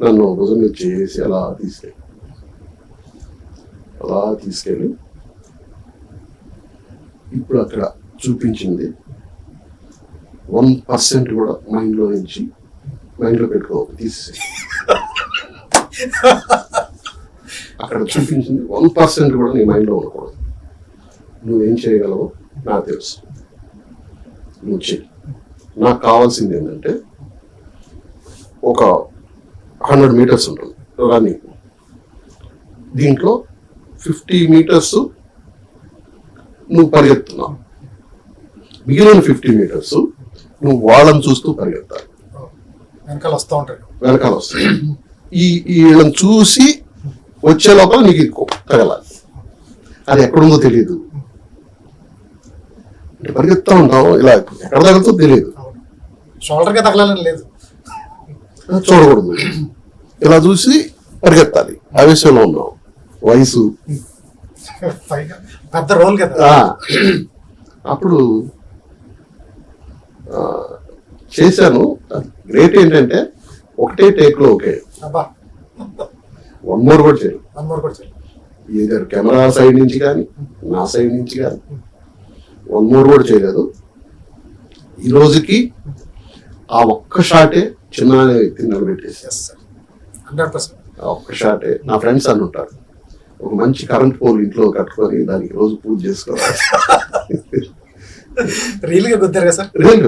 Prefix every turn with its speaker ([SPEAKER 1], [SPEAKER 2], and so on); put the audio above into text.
[SPEAKER 1] నన్ను భుజం మీద చేసి అలా తీసుకెళ్ళి అలా తీసుకెళ్ళి ఇప్పుడు అక్కడ చూపించింది. వన్ పర్సెంట్ కూడా మైండ్లో నుంచి మైండ్లో పెట్టుకో తీసి అక్కడ చూపించింది వన్ పర్సెంట్ కూడా నీ మైండ్లో ఉండకూడదు. నువ్వేం చేయగలవో నాకు తెలుసు. నువ్వు చెయ్యి నాకు కావాల్సింది ఏంటంటే ఒక హండ్రెడ్ మీటర్స్ ఉంటుంది రన్నింగ్ దీంట్లో ఫిఫ్టీ మీటర్స్ నువ్వు పరిగెత్తున్నావు. మిగిలిన ఫిఫ్టీ మీటర్స్ నువ్వు వాళ్ళని చూస్తూ పరిగెత్తాలి.
[SPEAKER 2] వెనకాల వస్తూ ఉంటాడు
[SPEAKER 1] వెనకాల వస్తాయి. ఈ వీళ్ళని చూసి వచ్చే లోపల నీకు ఎక్కువ తగలాలి అది ఎక్కడుందో తెలియదు అంటే పరిగెత్తా ఉంటావు ఇలా ఎక్కడ తగులుతో తెలియదు
[SPEAKER 2] షోల్డర్కే తగలాలని లేదు.
[SPEAKER 1] చూడకూడదు. ఇలా చూసి పరిగెత్తాలి. ఆవేశంలో ఉన్నావు వయసు.
[SPEAKER 2] పెద్ద రోల్ కదా.
[SPEAKER 1] అప్పుడు చేశాను. గ్రేట్ ఏంటంటే ఒకటే టేక్లో ఓకే వన్ మోర్ కూడా చేయను
[SPEAKER 2] వన్ మోర్ కూడా చేయాలి
[SPEAKER 1] ఏదర్ కెమెరా సైడ్ నుంచి కానీ నా సైడ్ నుంచి కానీ. వన్ మోర్ కూడా చేయలేదు. ఈ రోజుకి ఆ ఒక్క షాటే చిన్న వ్యక్తిని నిలబెట్టేసి
[SPEAKER 2] ఎస్ సార్ హండ్రెడ్ పర్సెంట్.
[SPEAKER 1] షాటే నా ఫ్రెండ్స్ అని ఉంటారు. ఒక మంచి కరెంట్ పోల్ ఇంట్లో కట్టుకొని దానికి రోజు పూజ చేసుకోవాలి.
[SPEAKER 2] రియల్గా గుద్దారు కదా సార్.
[SPEAKER 1] రియల్